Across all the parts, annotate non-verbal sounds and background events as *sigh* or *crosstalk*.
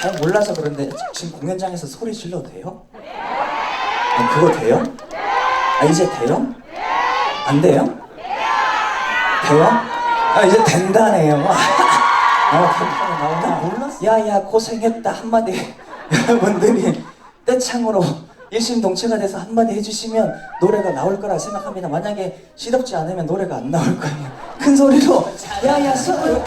잘 몰라서 그런데 지금 공연장에서 소리 질러도 돼요? 아, 그거 돼요? 아 이제 돼요? 안 돼요? 돼요? 아 이제 된다네요. *laughs* 아 나온다. 몰랐어. 야야 고생했다 한마디 *laughs* 여러분들이 떼창으로 일심동체가 돼서 한마디 해주시면 노래가 나올 거라 생각합니다. 만약에 시덥지 않으면 노래가 안 나올 거예요. 큰 소리로 야야 서로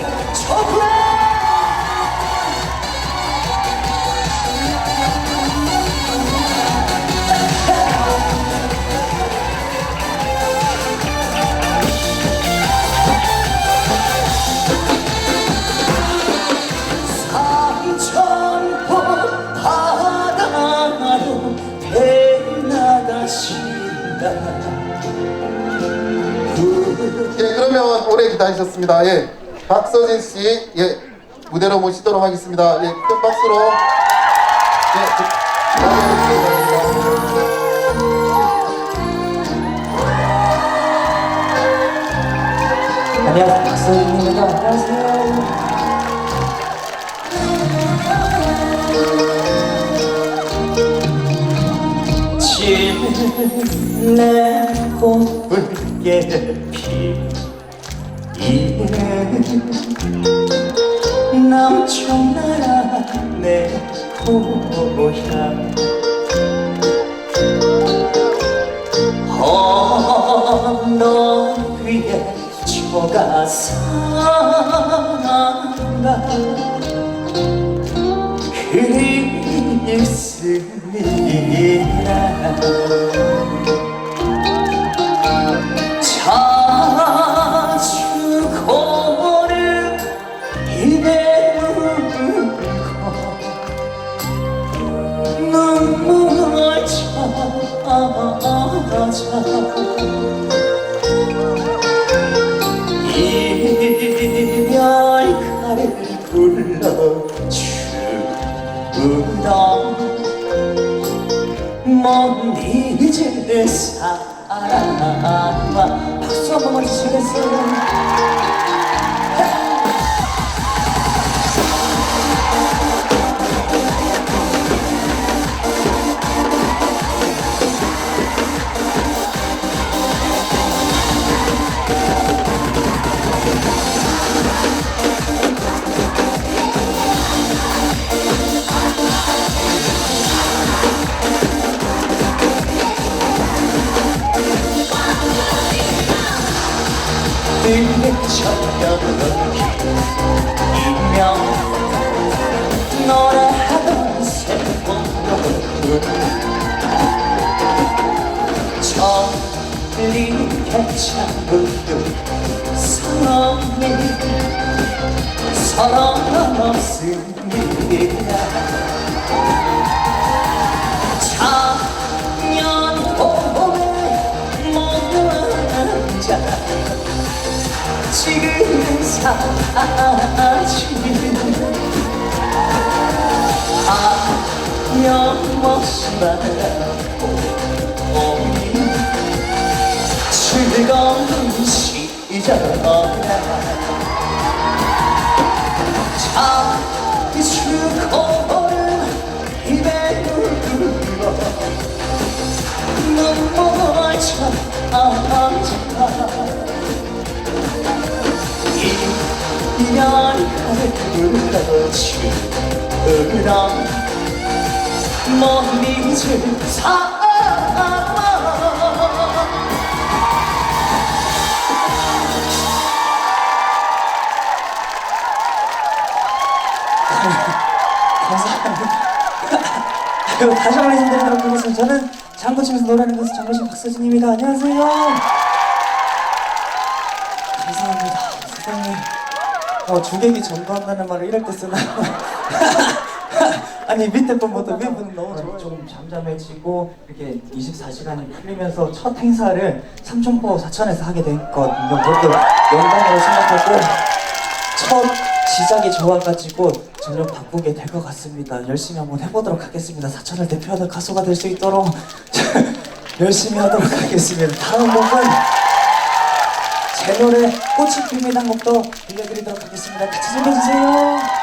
예, 그러면 오래 기다리셨습니다. 예, 박서진 씨, 예, 무대로 모시도록 하겠습니다. 예, 큰 박수로. 예, 그- 안녕하세요 박서윤입니다 안녕하세요 질내 꽃불게 피는 남청나라 내 고향. 언덕 위에 초가 산다. 그리스니라 이별가를 불러주다 못 잊을 사람아 박수 한 번만 주시겠어요? 사랑 없습니다. 작년 봄에 모든 자. 지금 사라지는 아영없이 바라보니 즐거운 시절 자주 고른 입에 물고 눈물 찾아 이별가를 불러주라 못 잊을 사람 그리고 다시 한번 인사드리도록 하겠습니다. 저는 장구 치면서 노래하는 가수 장구신 박서진입니다. 안녕하세요. 감사합니다. 세상에 어, 주객이 전도한다는 말을 이럴 때 쓰나? *laughs* 아니 밑에 분보다 위에 분은 너무 좋아요. 좀 잠잠해지고 이렇게 24시간이 풀리면서 첫 행사를 삼천포 사천에서 하게 됐거든요. 그것도 영광으로 생각하고 첫 시작이 좋아가지고 점점 바꾸게 될 것 같습니다. 열심히 한번 해보도록 하겠습니다. 사천을 대표하는 가수가 될 수 있도록 *laughs* 열심히 하도록 하겠습니다. 다음 곡은 제 노래 꽃이 핍니다 한 곡도 들려드리도록 하겠습니다. 같이 즐겨주세요.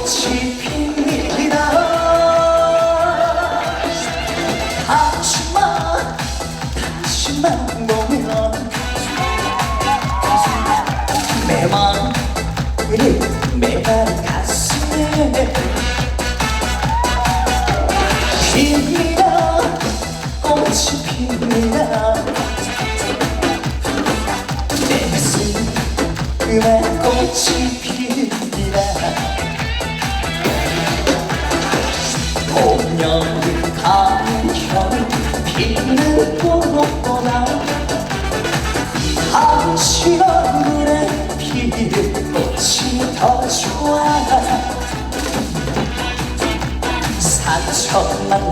꽃이 핍니다 당신만 당신만 보면 내 마음이 매달 가슴에 핍니다 꽃이 핍니다 내 가슴에 꽃이 핍니다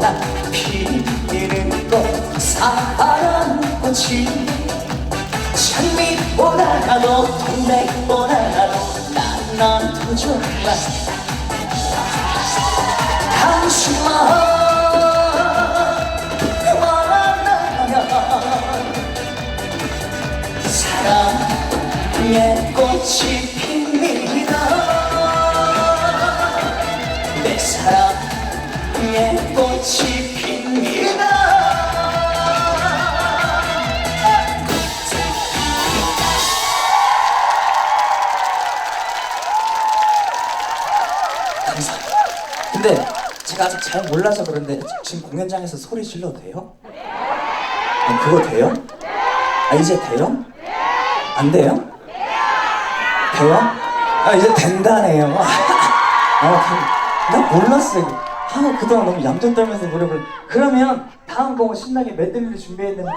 나 피는 꽃 사랑꽃이 장미보다도 동백보다도 난난더 좋아 당신만 만나면 사랑의 꽃이 제가 아직 잘 몰라서 그런데 지금 공연장에서 소리 질러도 돼요? 아니, 그거 돼요? 아 이제 돼요? 안 돼요? 돼요? 아 이제 된다네요. *laughs* 아, 나 몰랐어요. 아 그동안 너무 얌전 떨면서 부르. 그러면 다음 곡은 신나게 메들리를 준비했는데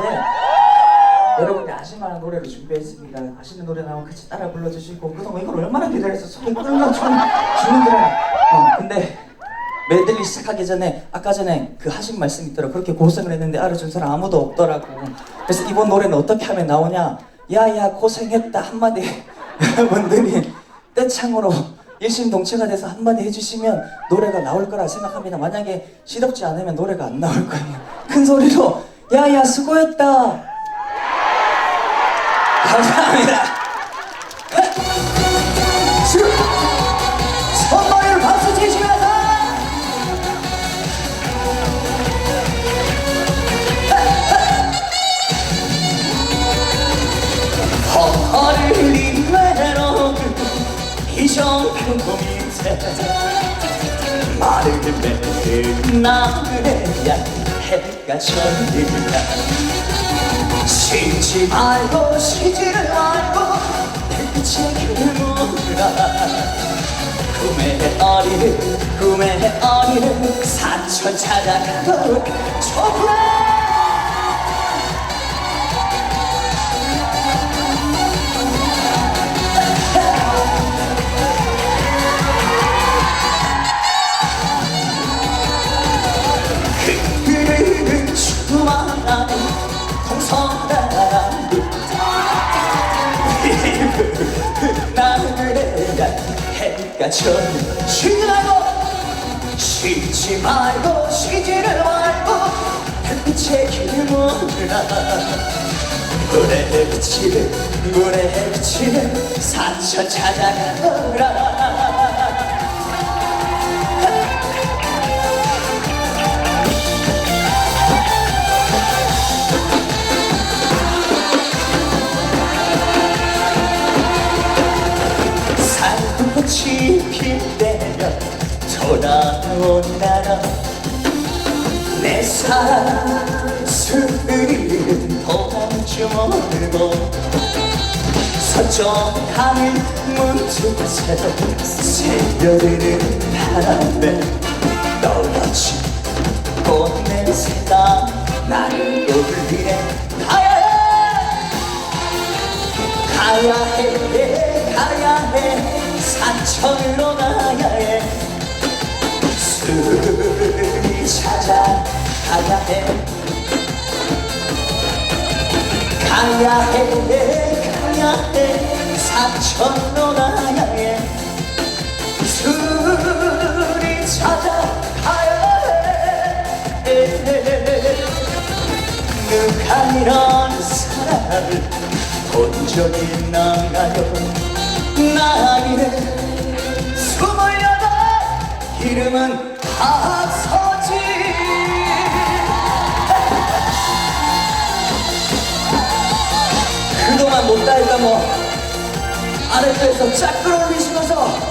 여러분들 아실만한 노래를 준비했습니다. 아시는 노래 나오면 같이 따라 불러주시고 그동안 이걸 얼마나 기다렸어. 손이 꿀렁 주는 주는데. 어 근데 메들리 시작하기 전에 아까 전에 그 하신 말씀 있더라. 그렇게 고생을 했는데 알아준 사람 아무도 없더라고. 그래서 이번 노래는 어떻게 하면 나오냐? 야야 고생했다 한마디 *laughs* 여러분들이 떼창으로 일심동체가 돼서 한마디 해주시면 노래가 나올 거라 생각합니다. 만약에 시덥지 않으면 노래가 안 나올 거예요. 큰 소리로 야야 수고했다. 감사합니다. 정표 밑에 곳에 마르는 나그네야 해가 졌는다 쉬지 말고 쉬지를 말고 길을 몰라 꿈의 어리는 꿈의 사천 찾아가고 좁아 흐 해가 졌는 쉬지 말고 쉬지 말고 쉬지를 말고 햇빛의 길을 몰라 물에 비치는 물에 비치는 사천 찾아가더라 온 나라. 내 사랑 술은 도망쳐 몰고 서쪽 하늘 문득 새려드는 바람에 떨어진 꽃냄새가 나를 울리네 가야 해. 가야 해 가야 해. 산천으로 가야 해 술이 찾아 가야 해. 가야 해 가야 해. 산천으로 가야 해. 술이 찾아 가야 해. 누가 이런 사랑을 본 적이 있나요. 나이는 스물여덟 이름은 그동안 못다 했던 뭐 아랫배에서 짝 끌어올리시면서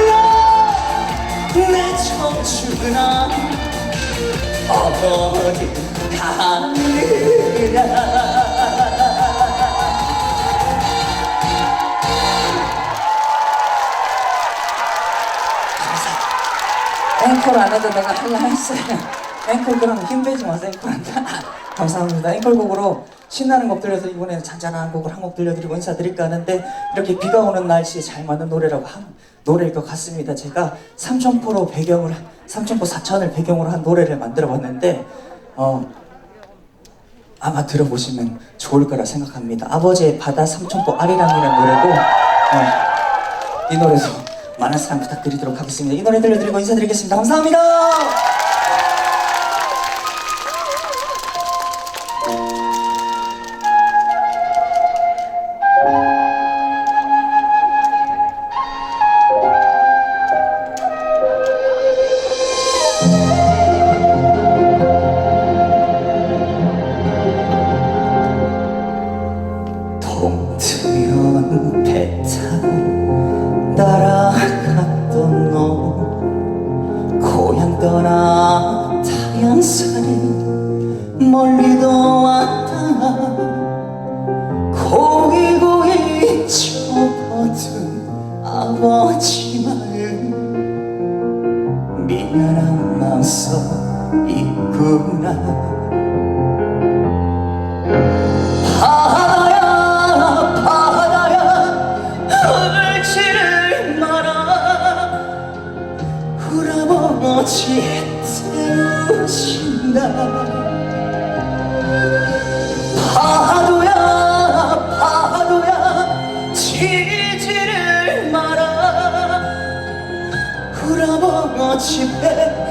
내 청춘아 어디 가느냐 앵콜 안 해도 내가 할라 했어요. 앵콜 그러면 힘들지 마세요. 감사합니다. 앵콜곡으로 신나는 곡 들려서 이번에는 잔잔한 곡을 한 곡 들려드리고 인사드릴까 하는데 이렇게 비가 오는 날씨에 잘 맞는 노래라고 한 노래일 것 같습니다. 제가 삼천포로 배경을 삼천포 사천을 배경으로 한 노래를 만들어봤는데 어 아마 들어보시면 좋을 거라 생각합니다. 아버지의 바다 삼천포 아리랑이라는 노래고 어, 이 노래도 많은 사랑 부탁드리도록 하겠습니다. 이 노래 들려드리고 인사드리겠습니다. 감사합니다.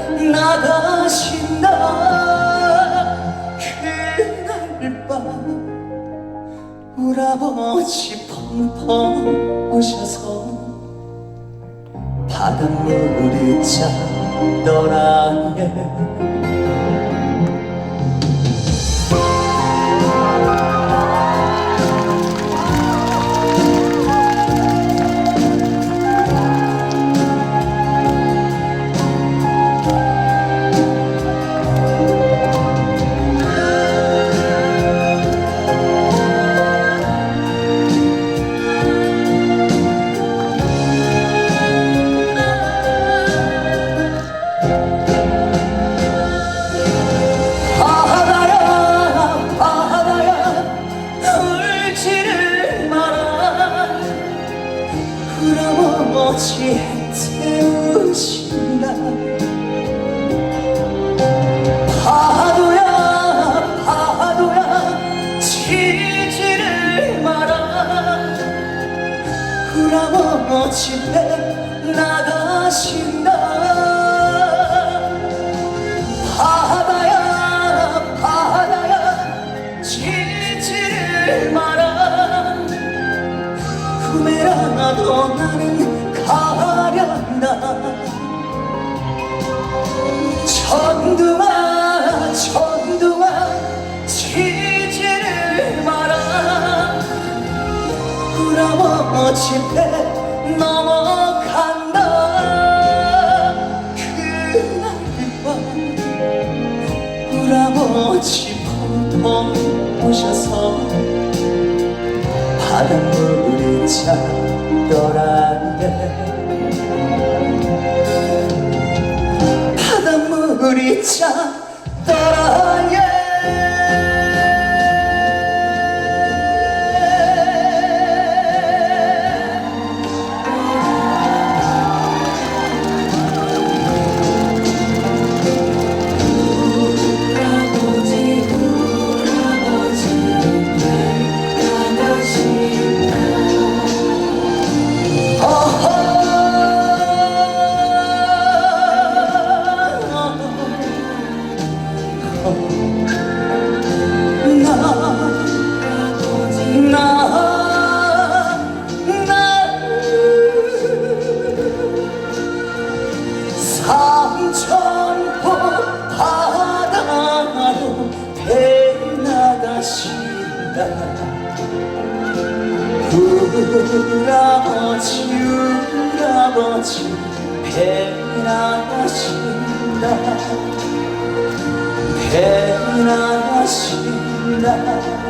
그날 밤 우라버지 펑펑 오셔서 바닷물이 짜더라 예. 나가신다. 바다야 바다야 지지를 마라. 후회라도 나는 가련다. 천둥아 천둥아 지지를 마라. 우라버 집에 펑펑 오셔서 바닷물이 차더라네. 바닷물이 차더라 예 배